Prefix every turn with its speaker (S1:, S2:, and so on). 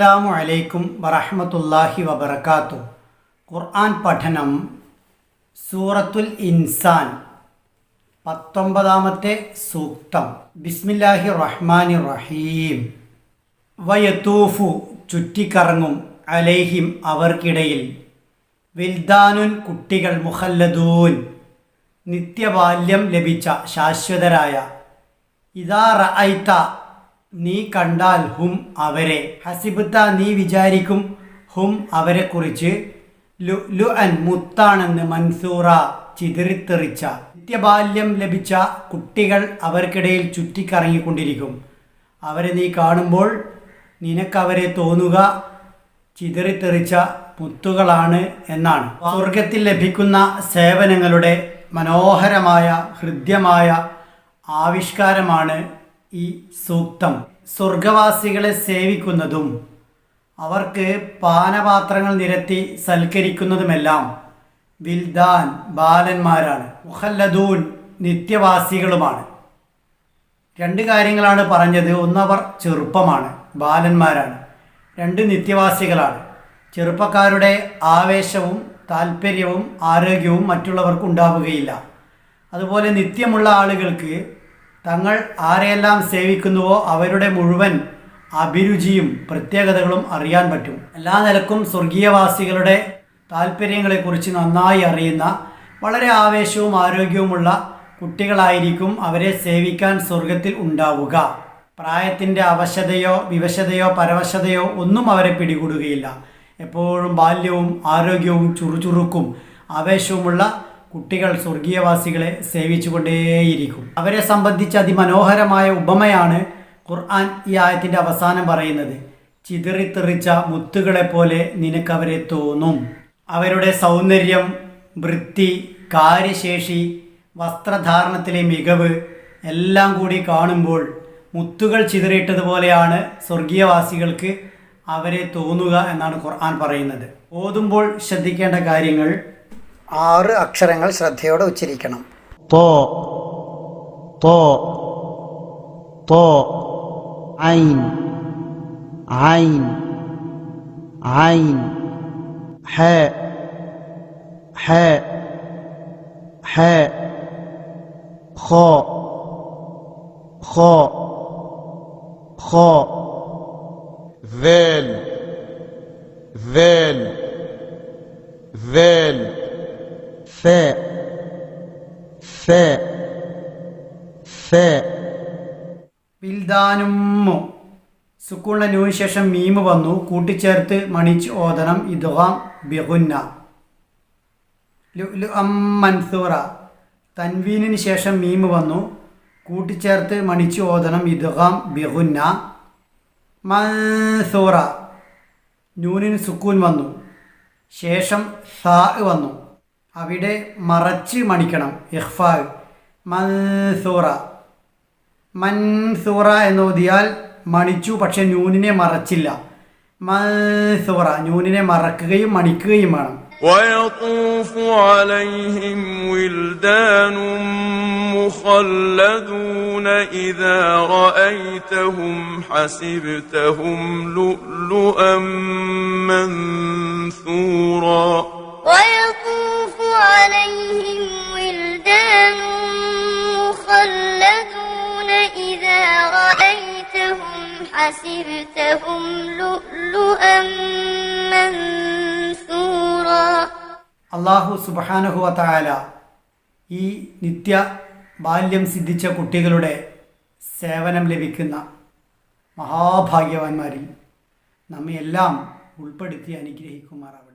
S1: അസ്സാമു അലൈക്കും വറഹമത്തല്ലാഹി വബർക്കാത്തു ഖുർആൻ പഠനം സൂറത്തുൽ ഇൻസാൻ പത്തൊമ്പതാമത്തെ സൂക്തം. ബിസ്മില്ലാഹി റഹ്മാനി റഹീം വയത്തൂഫു ചുറ്റിക്കറങ്ങും അലൈഹിം അവർക്കിടയിൽ. വിൽദാനുൻ കുട്ടികൾ മുഹല്ലദൂൻ നിത്യബാല്യം ലഭിച്ച ശാശ്വതരായ. ഇതാ റഅയ്ത നീ കണ്ടാൽ ഹും അവരെ. ഹസിബത്ത നീ വിചാരിക്കും ഹും അവരെക്കുറിച്ച് ലു ലു അൻ മുത്താണെന്ന് മൻസൂറ ചിതറിത്തെറിച്ച. നിത്യബാല്യം ലഭിച്ച കുട്ടികൾ അവർക്കിടയിൽ ചുറ്റിക്കറങ്ങിക്കൊണ്ടിരിക്കും. അവരെ നീ കാണുമ്പോൾ നിനക്കവരെ തോന്നുക ചിതറിത്തെറിച്ച മുത്തുകളാണ് എന്നാണ്. സ്വർഗത്തിൽ ലഭിക്കുന്ന സേവനങ്ങളുടെ മനോഹരമായ ഹൃദ്യമായ ആവിഷ്കാരമാണ് ഈ സൂക്തം. സ്വർഗവാസികളെ സേവിക്കുന്നതും അവർക്ക് പാനപാത്രങ്ങൾ നിരത്തി സൽക്കരിക്കുന്നതുമെല്ലാം വിൽദാൻ ബാലന്മാരാണ്. മുഹല്ലദൂൻ നിത്യവാസികളുമാണ്. രണ്ട് കാര്യങ്ങളാണ് പറഞ്ഞത്. ഒന്നവർ ചെറുപ്പമാണ് ബാലന്മാരാണ്. രണ്ട് നിത്യവാസികളാണ്. ചെറുപ്പക്കാരുടെ ആവേശവും താല്പര്യവും ആരോഗ്യവും മറ്റുള്ളവർക്ക് ഉണ്ടാവുകയില്ല. അതുപോലെ നിത്യമുള്ള ആളുകൾക്ക് തങ്ങൾ ആരെയെല്ലാം സേവിക്കുന്നുവോ അവരുടെ മുഴുവൻ അഭിരുചിയും പ്രത്യേകതകളും അറിയാൻ പറ്റും. എല്ലാ നിലക്കും സ്വർഗീയവാസികളുടെ താല്പര്യങ്ങളെക്കുറിച്ച് നന്നായി അറിയുന്ന വളരെ ആവേശവും ആരോഗ്യവുമുള്ള കുട്ടികളായിരിക്കും അവരെ സേവിക്കാൻ സ്വർഗത്തിൽ ഉണ്ടാവുക. പ്രായത്തിന്റെ അവശതയോ വിവശതയോ പരവശതയോ ഒന്നും അവരെ പിടികൂടുകയില്ല. എപ്പോഴും ബാല്യവും ആരോഗ്യവും ചുറുചുറുക്കും ആവേശവുമുള്ള കുട്ടികൾ സ്വർഗീയവാസികളെ സേവിച്ചുകൊണ്ടേയിരിക്കും. അവരെ സംബന്ധിച്ച് അതിമനോഹരമായ ഉപമയാണ് ഖുർആൻ ഈ ആയത്തിന്റെ അവസാനം പറയുന്നത്. ചിതറിത്തെറിച്ച മുത്തുകളെപ്പോലെ നിനക്കവരെ തോന്നും. അവരുടെ സൗന്ദര്യം വൃത്തി കാര്യശേഷി വസ്ത്രധാരണത്തിലെ മികവ് എല്ലാം കൂടി കാണുമ്പോൾ മുത്തുകൾ ചിതറിയിട്ടതുപോലെയാണ് സ്വർഗീയവാസികൾക്ക് അവരെ തോന്നുക എന്നാണ് ഖുർആൻ പറയുന്നത്. ഓതുമ്പോൾ ശ്രദ്ധിക്കേണ്ട കാര്യങ്ങൾ ആറ് അക്ഷരങ്ങൾ ശ്രദ്ധയോടെ ഉച്ചരിക്കണം
S2: طاء طاء طاء عين عين عين حاء حاء حاء خاء خاء خاء
S3: ذال ذال ذال
S2: فاء فاء فاء
S1: വിൽദാനുമ്മു സുക്കൂളിന് നൂന് ശേഷം മീമ് വന്നു കൂട്ടിച്ചേർത്ത് മണിച്ച് ഓതണം ഇദ്ഗാം ബിഹുന്ന ലു അം മൻസൂറ തൻവീനിന് ശേഷം മീമ് വന്നു കൂട്ടിച്ചേർത്ത് മണിച്ച് ഓതണം ഇദ്ഗാം ബിഹുന്ന മൻസൂറ നൂനിന് സുക്കൂൻ വന്നു ശേഷം സാ വന്നു അവിടെ മറച്ച് മണിക്കണം ഇഹ്ഫാ മൻസൂറ മൻസൂറ എന്ന് ഓതിയാൽ മണിച്ചു പക്ഷെ ന്യൂനിനെ മറച്ചില്ല മൻസൂറ ന്യൂനിനെ മറക്കുകയും മണിക്കുകയും വേണം
S3: ويطوف عليهم ولدان مخلدون إذا رأيتهم حسبتهم لؤلؤا منثورا
S4: مخلدون إذا رأيتهم حسبتهم لؤلؤا منثورا
S1: അള്ളാഹു സുബാനഹുവ തായാല ഈ നിത്യ ബാല്യം സിദ്ധിച്ച കുട്ടികളുടെ സേവനം ലഭിക്കുന്ന മഹാഭാഗ്യവാന്മാരിൽ നമ്മയെല്ലാം ഉൾപ്പെടുത്തി അനുഗ്രഹിക്കുമാറാവട്ടെ